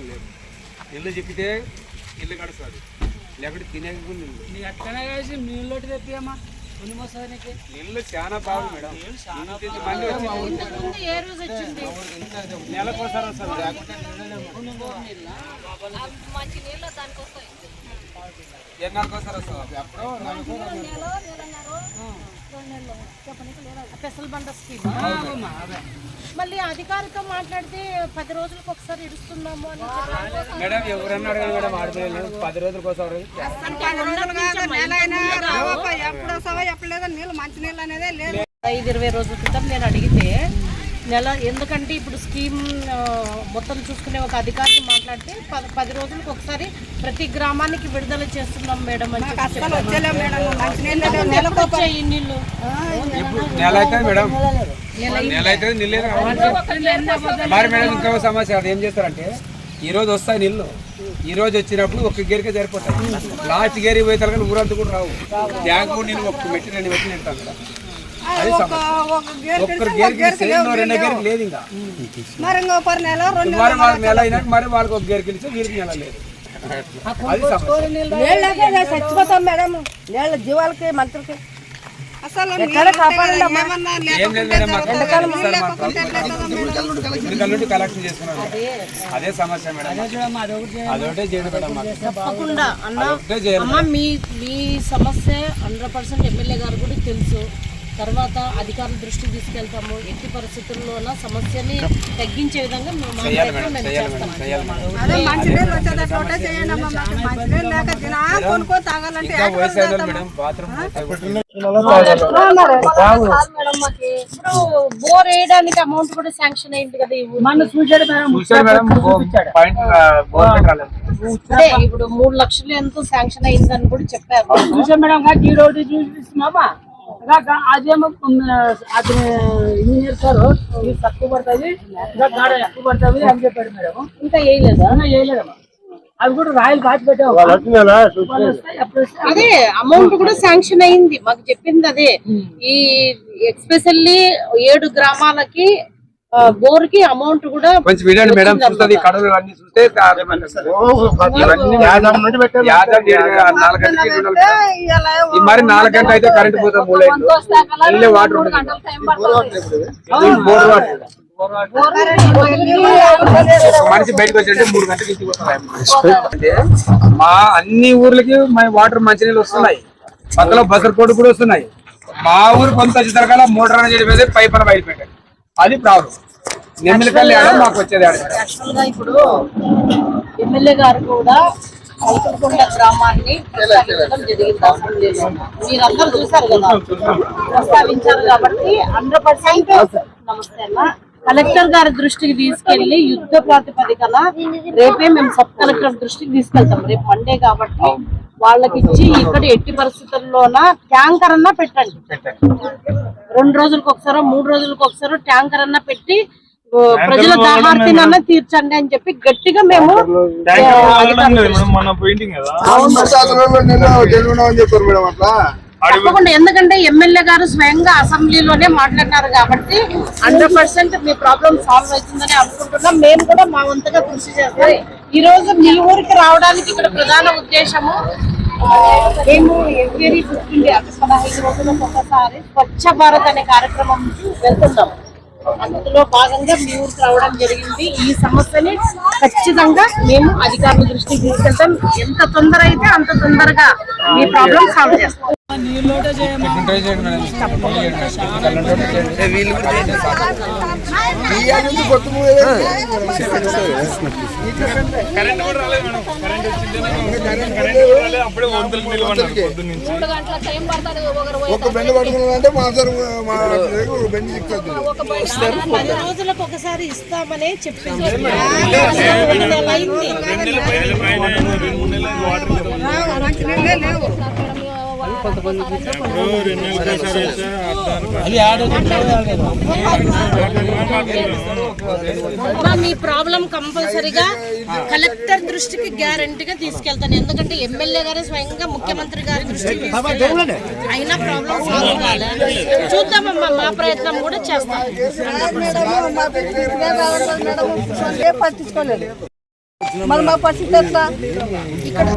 ఆస్కారం లేదు. ఇల్లు చెప్పితే ఇల్లు గడుస్తుంది లేకపోతే తినే నీళ్ళు నీ ఎక్కడే కలిసి నీళ్ళోటి తెప్పియమ్మా. నీళ్ళు చాలా బాగుంది మేడం. ఇంటింటి మంది వచ్చి ఏ రోజు వచ్చింది? నెలకోసారి వస్తుంది నీళ్ళు. ఎన్నాళ్ళకోసారి వస్తుంది పెసలు బండ స్కీమ్. మళ్ళీ అధికారితో మాట్లాడితే పది రోజులకు ఒకసారి ఇడుస్తున్నాము అని. మేడం ఎవరన్నా మేడం ఆడపిల్లలు పది రోజులకు ఒకసారి. ఎప్పుడు వస్తావో ఎప్పుడు లేదో నీళ్ళు మంచి నీళ్ళు అనేదే లేదు. ఐదు ఇరవై రోజుల క్రితం నేను అడిగితే నెల ఎందుకంటే ఇప్పుడు స్కీమ్ మొత్తం చూసుకునే ఒక అధికారిని మాట్లాడితే పది పది రోజులకు ఒకసారి ప్రతి గ్రామానికి విడుదల చేస్తున్నాం మేడం ఈ నీళ్ళు నెల అవుతుంది మేడం. నెల అవుతుంది నీళ్ళే రావు. మరి మేడం ఇంకో సమస్య అది ఏం చేస్తారంటే ఈ రోజు వస్తాయి నీళ్ళు ఈ రోజు వచ్చినప్పుడు ఒక గేరికే సరిపోతాయి. లాస్ట్ గేరి పోతే కానీ ఊరంతా కూడా రావు. ట్యాంక్ కూడా నేను ఒక మెట్టి రెండు మెట్టి నింటాను గేర్ రెండో గేరికి లేదు ఇంకా. మరి ఇంకో పర్ నెల రెండు మరి వాళ్ళకి నెల అయినాక మరి వాళ్ళకి ఒక గేరికి ఇస్తే వీరికి నెల లేదు. అది సమస్య నీళ్ళకే చచ్చిపోతాం మేడం. నీళ్ళ జీవాలకి మనుషులకి అసలు కలెక్షన్ చేసుకున్నాను అదే. సమస్య మేడం. అదొకటే చేయండి తప్పకుండా అన్న. అదొకటే చేయాలి అమ్మ మీ మీ సమస్య హండ్రెడ్ పర్సెంట్ ఎమ్మెల్యే గారు కూడా తెలుసు. తర్వాత అధికారుల దృష్టికి తీసుకెళ్తాము. ఎట్టి పరిస్థితుల్లోన సమస్యని తగ్గించే విధంగా బోర్ వేయడానికి అమౌంట్ కూడా శాంక్షన్ అయింది కదా ఇప్పుడు మూడు లక్షలు ఎంతో శాంక్షన్ అయిందని కూడా చెప్పారు. చూసా మేడం గా ఈ ఇంజనీర్ సార్ ఇది తక్కువ పడుతుంది ఇంకా గాడ ఎక్కువ పడుతుంది అని చెప్పాడు మేడం. ఇంకా వేయలేదా? అవి కూడా రాయలు పెట్టాము? అదే అమౌంట్ కూడా శాంక్షన్ అయింది. మాకు చెప్పింది అదే. ఈ ఎక్స్పెషల్లీ ఏడు గ్రామాలకి బోర్కి అమౌంట్ కూడా కొంచెం వినండి మేడం చూస్తుంది కడలు అన్ని చూస్తే మరి నాలుగు గంటలు అయితే కరెంట్ పోతాం. మళ్ళీ వాటర్ బోర్ వాటర్ మనిషి బయటకు వచ్చాడంటే మూడు గంటలకు ఇంటికి మా అన్ని ఊర్లకి మా వాటర్ మంచినీళ్ళు వస్తున్నాయి. పక్కలో బసర్ కోడ్ కూడా వస్తున్నాయి. మా ఊరు కొంత వచ్చేసరికల్లా మోటార్ అని చెప్పేది పైప్ అని బయట అది ప్రాబ్లం. నెమ్మిలికల్లి ఆడ మాకు వచ్చేది ఆడ యాక్చువల్గా ఇప్పుడు ఎమ్మెల్యే గారు కూడా కల్పకొండ గ్రామాన్ని జరిగింది. మీరందరూ చూసారు కదా? ప్రస్తావించారు కాబట్టి హండ్రెడ్ పర్సెంట్ నమస్తే అన్న కలెక్టర్ గారి దృష్టికి తీసుకెళ్ళి యుద్ధ ప్రాతిపదికన రేపే మేము సబ్ కలెక్టర్ దృష్టికి తీసుకెళ్తాం. రేపు మండే కాబట్టి వాళ్ళకి ఇచ్చి ఇక్కడ ఎట్టి పరిస్థితుల్లోన ట్యాంకర్ అన్నా పెట్టండి. రెండు రోజులకు ఒకసారో మూడు రోజులకు ఒకసారో ట్యాంకర్ అన్నా పెట్టి ప్రజల దాహార్తినన్నా తీర్చండి అని చెప్పి గట్టిగా మేము ఆ, తప్పకుండా ఎందుకంటే ఎమ్మెల్యే గారు స్వయంగా అసెంబ్లీలోనే మాట్లాడినారు కాబట్టి హండ్రెడ్ పర్సెంట్ మీ ప్రాబ్లం సాల్వ్ అవుతుందని అనుకుంటున్నాం. మేము కూడా మా వంతుగా కృషి చేస్తాం. ఈ రోజు మీ ఊరికి రావడానికి ఇక్కడ ప్రధాన ఉద్దేశము మేము ఎంక్వైరీ చూస్తుండే పదహైదు రోజులకు ఒకసారి స్వచ్ఛ భారత్ అనే కార్యక్రమం వెళ్తున్నాం. అందులో భాగంగా మీ ఊరికి రావడం జరిగింది. ఈ సమస్యని ఖచ్చితంగా మేము అధికారుల దృష్టికి తీసుకెళ్తాం. ఎంత తొందర అయితే అంత తొందరగా మీ ప్రాబ్లం సాల్వ్ చేస్తాం. ఒక బెండ పట్టుకున్నారంటే మా మా బెండ పది రోజులకు ఒకసారి ఇస్తామనే చెప్పింది వాటర్ మీ ప్రాబ్లం కంపల్సరీగా కలెక్టర్ దృష్టికి గ్యారంటీగా తీసుకెళ్తాను. ఎందుకంటే ఎమ్మెల్యే గారే స్వయంగా ముఖ్యమంత్రి గారి దృష్టికి అయినా ప్రాబ్లం సాల్వ్ కాలే చూద్దామమ్మా మా ప్రయత్నం కూడా చేస్తాం. పట్టించుకోలేదు మరి మా పరిస్థితి ఎట్లా? ఇక్కడ